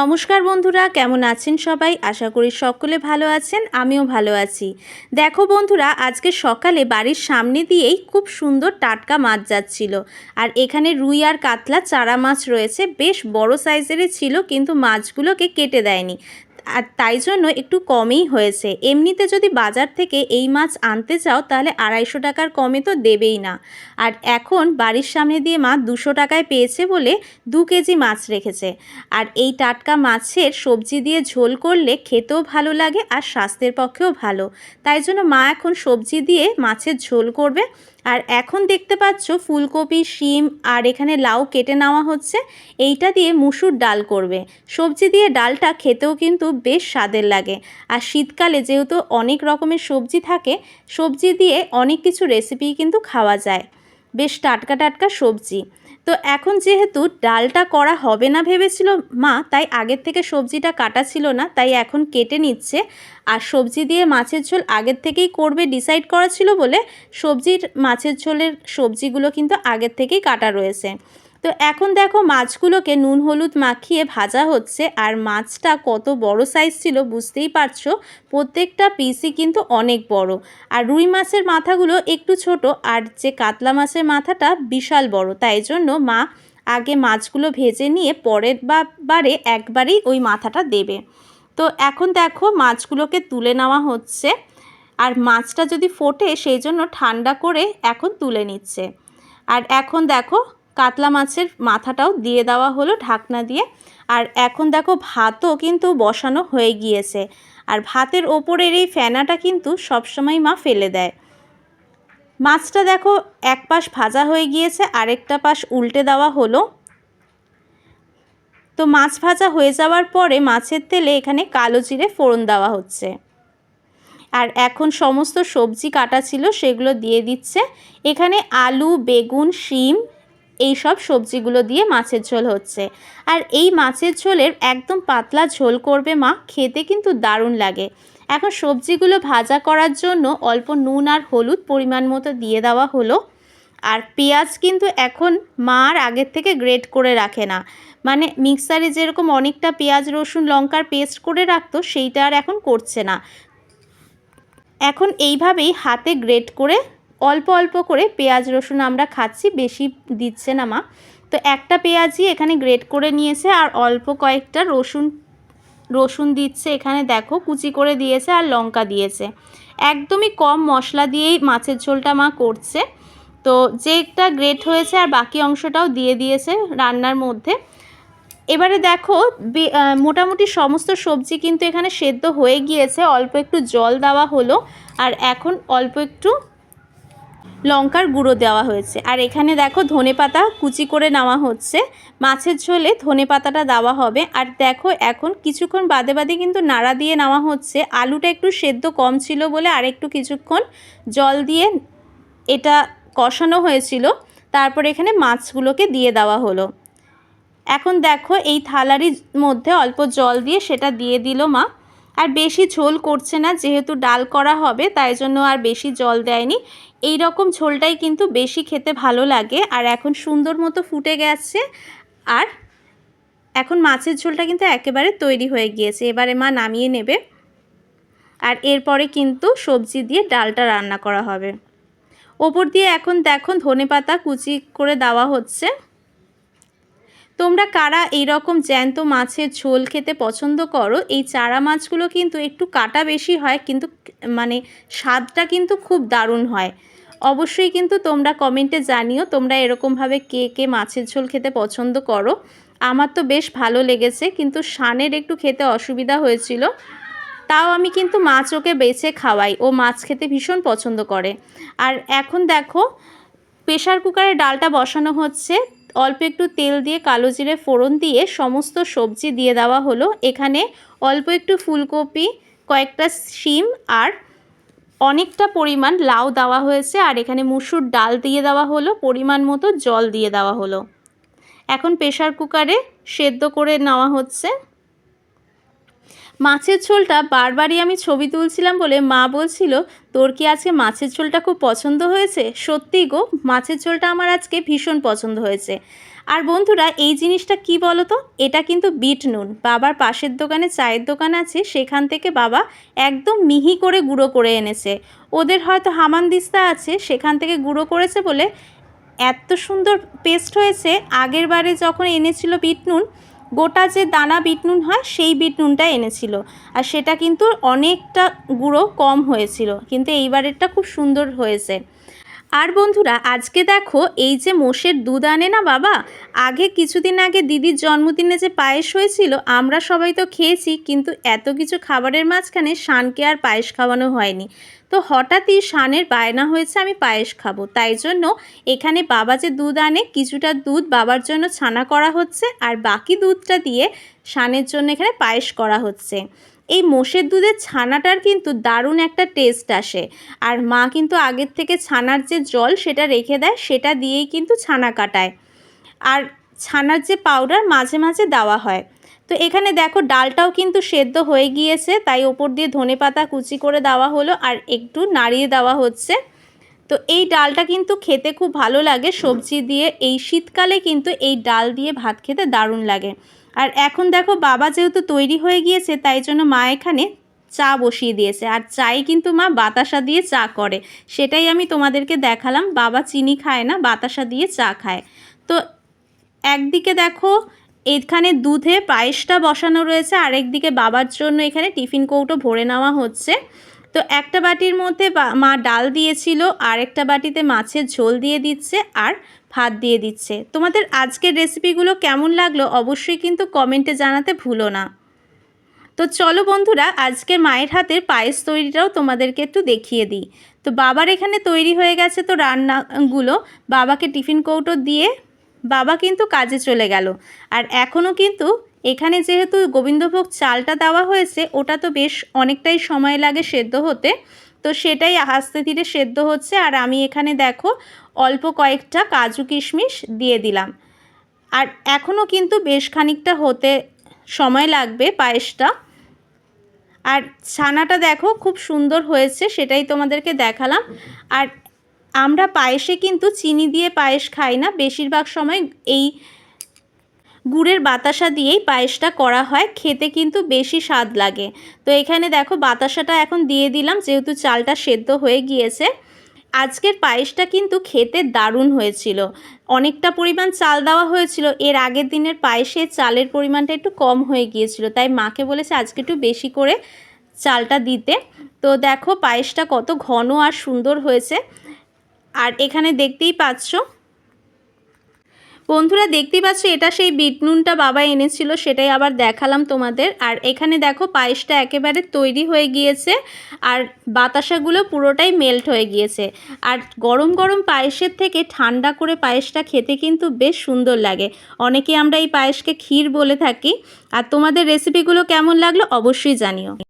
নমস্কার বন্ধুরা, কেমন আছেন সবাই? আশা করি সকলে ভালো আছেন, আমিও ভালো আছি। দেখো বন্ধুরা, আজকে সকালে বাড়ির সামনে দিয়েই খুব সুন্দর টাটকা মাছ যাচ্ছিল। আর এখানে রুই আর কাতলা চারা মাছ রয়েছে, বেশ বড় সাইজেরই ছিল, কিন্তু মাছগুলোকে কেটে দেয়নি। আর তাই জন্য একটু কমেই হয়েছে। এমনিতে যদি বাজার থেকে এই মাছ আনতে চাও, তাহলে আড়াইশো টাকার কমে তো দেবেই না। আর এখন বাড়ির সামনে দিয়ে মা দুশো টাকায় পেয়েছে বলে দু কেজি মাছ রেখেছে। আর এই টাটকা মাছের সবজি দিয়ে ঝোল করলে খেতেও ভালো লাগে আর স্বাস্থ্যের পক্ষেও ভালো। তাই জন্য মা এখন সবজি দিয়ে মাছের ঝোল করবে। আর এখন দেখতে পাচ্ছ ফুলকপি, শিম আর এখানে লাউ কেটে নেওয়া হচ্ছে। এইটা দিয়ে মুসুর ডাল করবে। সবজি দিয়ে ডালটা খেতেও কিন্তু বেশ স্বাদের লাগে। আর শীতকালে যেহেতু অনেক রকমের সবজি থাকে, সবজি দিয়ে অনেক কিছু রেসিপি কিন্তু খাওয়া যায়। বেশ টাটকা টাটকা সবজি। তো এখন যেহেতু ডালটা করা হবে না ভেবেছিল মা, তাই আগের থেকে সবজিটা কাটা ছিল না, তাই এখন কেটে নিচ্ছে। আর সবজি দিয়ে মাছের ঝোল আগের থেকেই করবে ডিসাইড করা ছিল বলে সবজির, মাছের ঝোলের সবজিগুলো কিন্তু আগের থেকেই কাটা রয়েছে। তো এখন দেখো মাছগুলোকে নুন, হলুদ মাখিয়ে ভাজা হচ্ছে আর মাছটা কত বড় সাইজ ছিল বুঝতেই পারছ? প্রত্যেকটা পিসই কিন্তু অনেক বড়। আর রুই মাছের মাথাগুলো একটু ছোট আর যে কাতলা মাছের মাথাটা বিশাল বড়। তাই জন্য মা আগে মাছগুলো ভেজে নিয়ে পরের বারে একবারেই ওই মাথাটা দেবে। তো এখন দেখো মাছগুলোকে তুলে নেওয়া হচ্ছে আর মাছটা যদি ফোটে সেই জন্য ঠান্ডা করে এখন তুলে নিচ্ছে। আর এখন দেখো কাতলা মাছের মাথাটাও দিয়ে দেওয়া হলো ঢাকনা দিয়ে। আর এখন দেখো ভাতও কিন্তু বসানো হয়ে গিয়েছে। আর ভাতের ওপরের এই ফেনাটা কিন্তু সবসময় মা ফেলে দেয়। মাছটা দেখো এক পাশ ভাজা হয়ে গিয়েছে, আরেকটা পাশ উল্টে দেওয়া হলো। তো মাছ ভাজা হয়ে যাওয়ার পরে মাছের তেলে এখানে কালো জিরে ফোড়ন দেওয়া হচ্ছে। আর এখন সমস্ত সবজি কাটা ছিল, সেগুলো দিয়ে দিচ্ছে। এখানে আলু, বেগুন, শিম এই সব সবজিগুলো দিয়ে মাছের ঝোল হচ্ছে। আর এই মাছের ঝোলের একদম পাতলা ঝোল করবে মা, খেতে কিন্তু দারুণ লাগে। এখন সবজিগুলো ভাজা করার জন্য অল্প নুন আর হলুদ পরিমাণ মতো দিয়ে দেওয়া হলো। আর পেঁয়াজ কিন্তু এখন মা আর আগের থেকে গ্রেট করে রাখে না। মানে মিক্সারে যেরকম অনেকটা পেঁয়াজ, রসুন, লঙ্কার পেস্ট করে রাখতো, সেইটা আর এখন করছে না। এখন এইভাবেই হাতে গ্রেট করে অল্প অল্প করে পেঁয়াজ, রসুন আমরা খাচ্ছি, বেশি দিচ্ছে না মা। তো একটা পেঁয়াজই এখানে গ্রেট করে নিয়েছে আর অল্প কয়েকটা রসুন রসুন দিচ্ছে এখানে দেখো, কুচি করে দিয়েছে আর লঙ্কা দিয়েছে। একদমই কম মশলা দিয়েই মাছের ঝোলটা মা করছে। তো যেটা গ্রেট হয়েছে আর বাকি অংশটাও দিয়ে দিয়েছে রান্নার মধ্যে। এবারে দেখো মোটামুটি সমস্ত সবজি কিন্তু এখানে সেদ্ধ হয়ে গিয়েছে। অল্প একটু জল দেওয়া হলো আর এখন অল্প একটু লঙ্কার গুঁড়ো দেওয়া হয়েছে। আর এখানে দেখো ধনে পাতা কুচি করে নেওয়া হচ্ছে। মাছের ঝোলে ধনে পাতাটা দেওয়া হবে। আর দেখো এখন কিছুক্ষণ বাদে বাদে কিন্তু নাড়া দিয়ে নেওয়া হচ্ছে। আলুটা একটু সেদ্ধ কম ছিল বলে আর একটু কিছুক্ষণ জল দিয়ে এটা কষানো হয়েছিল। তারপর এখানে মাছগুলোকে দিয়ে দেওয়া হলো। এখন দেখো এই থালারির মধ্যে অল্প জল দিয়ে সেটা দিয়ে দিল মা। আর বেশি ঝোল করছে না, যেহেতু ডাল করা হবে, তাই জন্য আর বেশি জল দেয়নি। এই রকম ঝোলটাই কিন্তু বেশি খেতে ভালো লাগে। আর এখন সুন্দর মতো ফুটে গেছে। আর এখন মাছের ঝোলটা কিন্তু একেবারে তৈরি হয়ে গিয়েছে। এবারে মা নামিয়ে নেবে। আর এরপরে কিন্তু সবজি দিয়ে ডালটা রান্না করা হবে। ওপর দিয়ে এখন দেখো ধনে পাতা কুচি করে দেওয়া হচ্ছে। তোমরা কারা এই রকম জ্যান্ত মাছের ঝোল খেতে পছন্দ করো? এই চারা মাছগুলো কিন্তু একটু কাটা বেশি হয়, কিন্তু মানে স্বাদটা কিন্তু খুব দারুণ হয়। অবশ্যই কিন্তু তোমরা কমেন্টে জানিও তোমরা এরকমভাবে কে কে মাছের ঝোল খেতে পছন্দ করো। আমার তো বেশ ভালো লেগেছে, কিন্তু শানের একটু খেতে অসুবিধা হয়েছিল। তাও আমি কিন্তু মাছ ওকে বেছে খাওয়াই, ও মাছ খেতে ভীষণ পছন্দ করে। আর এখন দেখো প্রেশার কুকারে ডালটা বসানো হচ্ছে। অল্প একটু তেল দিয়ে কালো জিরে ফোড়ন দিয়ে সমস্ত সবজি দিয়ে দেওয়া হলো। এখানে অল্প একটু ফুলকপি, কয়েকটা শিম আর অনেকটা পরিমাণ লাউ দেওয়া হয়েছে। আর এখানে মুসুর ডাল দিয়ে দেওয়া হলো, পরিমাণ মতো জল দিয়ে দেওয়া হলো। এখন প্রেশার কুকারে সেদ্ধ করে নেওয়া হচ্ছে। মাছের ঝোলটা বারবারই আমি ছবি তুলছিলাম বলে মা বলছিল, তোর কি আজকে মাছের ঝোলটা খুব পছন্দ হয়েছে? সত্যি গো, মাছের ঝোলটা আমার আজকে ভীষণ পছন্দ হয়েছে। আর বন্ধুরা, এই জিনিসটা কি বলো তো এটা কিন্তু বিট নুন। বাবার পাশের দোকানে চায়ের দোকান আছে, সেখান থেকে বাবা একদম মিহি করে গুঁড়ো করে এনেছে। ওদের হয়তো হামানদিস্তা আছে, সেখান থেকে গুঁড়ো করেছে বলে এত সুন্দর পেস্ট হয়েছে। আগের বারে যখন এনেছিল বিট নুন গোটা যে দানা বিটনুন হয়, সেই বিটনুনটা এনেছিল। আর সেটা কিন্তু অনেকটা গুঁড়ো কম হয়েছিল। কিন্তু এইবারেরটা খুব সুন্দর হয়েছে। আর বন্ধুরা, আজকে দেখো এই যে মোষের দুধ আনে না বাবা? আগে কিছুদিন আগে দিদির জন্মদিনে যে পায়েস হয়েছিল, আমরা সবাই তো খেয়েছি, কিন্তু এত কিছু খাবারের মাঝখানে শানকে আর পায়েস খাওয়ানো হয়নি। তো হঠাৎই শানের বায়না হয়েছে, আমি পায়েস খাব। তাই জন্য এখানে বাবা যে দুধ আনে, কিছুটা দুধ বাবার জন্য ছানা করা হচ্ছে, আর বাকি দুধটা দিয়ে শানের জন্য এখানে পায়েস করা হচ্ছে। এই মোষের দুধের ছানাটার কিন্তু দারুণ একটা টেস্ট আসে। আর মা কিন্তু আগের থেকে ছানার যে জল সেটা রেখে দেয়, সেটা দিয়েই কিন্তু ছানা কাটায়। আর ছানার যে পাউডার মাঝে মাঝে দেওয়া হয়। তো এখানে দেখো ডালটাও কিন্তু সেদ্ধ হয়ে গিয়েছে, তাই ওপর দিয়ে ধনে পাতা কুচি করে দেওয়া হলো, আর একটু নাড়িয়ে দেওয়া হচ্ছে। তো এই ডালটা কিন্তু খেতে খুব ভালো লাগে। সবজি দিয়ে এই শীতকালে কিন্তু এই ডাল দিয়ে ভাত খেতে দারুণ লাগে। আর এখন দেখো বাবা যেহেতু তৈরি হয়ে গিয়েছে, তাই জন্য মা এখানে চা বসিয়ে দিয়েছে। আর চাই কিন্তু মা বাতাসা দিয়ে চা করে। সেটাই আমি তোমাদেরকে দেখালাম। বাবা চিনি খায় না, বাতাসা দিয়ে চা খায়। তো একদিকে দেখো এখানে দুধে পায়েসটা বসানো রয়েছে, আরেকদিকে বাবার জন্য এখানে টিফিন কৌটো ভরে নেওয়া হচ্ছে। তো একটা বাটির মধ্যে মা ডাল দিয়েছিল, আর একটা বাটিতে মাছের ঝোল দিয়ে দিচ্ছে, আর ভাত দিয়ে দিচ্ছে। তোমাদের আজকের রেসিপিগুলো কেমন লাগল অবশ্যই কিন্তু কমেন্টে জানাতে ভুলো না। তো চলো বন্ধুরা আজকে মায়ের হাতের পায়েস তৈরিটাও তোমাদেরকে একটু দেখিয়ে দিই। তো বাবার এখানে তৈরি হয়ে গেছে তো রান্নাগুলো। বাবাকে টিফিন কৌটো দিয়ে বাবা কিন্তু কাজে চলে গেল। আর এখনও কিন্তু এখানে যেহেতু গোবিন্দভোগ চালটা দেওয়া হয়েছে, ওটা তো বেশ অনেকটাই সময় লাগে সেদ্ধ হতে। তো সেটাই আস্তে ধীরে সেদ্ধ হচ্ছে আর আমি এখানে দেখো অল্প কয়েকটা কাজু কিশমিশ দিয়ে দিলাম। আর এখনও কিন্তু বেশ খানিকটা হতে সময় লাগবে পায়েসটা। আর ছানাটা দেখো খুব সুন্দর হয়েছে, সেটাই তোমাদেরকে দেখালাম। আর আমরা পায়েসে কিন্তু চিনি দিয়ে পায়েস খাই না, বেশিরভাগ সময় এই গুড়ের বাতাসা দিয়েই পায়েসটা করা হয়, খেতে কিন্তু বেশি স্বাদ লাগে। তো এখানে দেখো বাতাসাটা এখন দিয়ে দিলাম, যেহেতু চালটা সেদ্ধ হয়ে গিয়েছে। আজকের পায়েসটা কিন্তু খেতে দারুণ হয়েছিল। অনেকটা পরিমাণ চাল দেওয়া হয়েছিল, এর আগের দিনের পায়েসে চালের পরিমাণটা একটু কম হয়ে গিয়েছিল, তাই মাকে বলেছে আজকে একটু বেশি করে চালটা দিতে। তো দেখো পায়েসটা কত ঘন আর সুন্দর হয়েছে। আর এখানে দেখতেই পাচ্ছ বন্ধুরা দেখতেই পাচ্ছ, এটা সেই বিট নুনটা বাবা এনেছিল, সেটাই আবার দেখালাম তোমাদের। আর এখানে দেখো পায়েসটা একেবারে তৈরি হয়ে গিয়েছে, আর বাতাসাগুলো পুরোটাই মেল্ট হয়ে গিয়েছে। আর গরম গরম পায়েসের থেকে ঠান্ডা করে পায়েসটা খেতে কিন্তু বেশ সুন্দর লাগে। অনেকে আমরা এই পায়েসকে ক্ষীর বলে থাকি। আর তোমাদের রেসিপিগুলো কেমন লাগল অবশ্যই জানিও।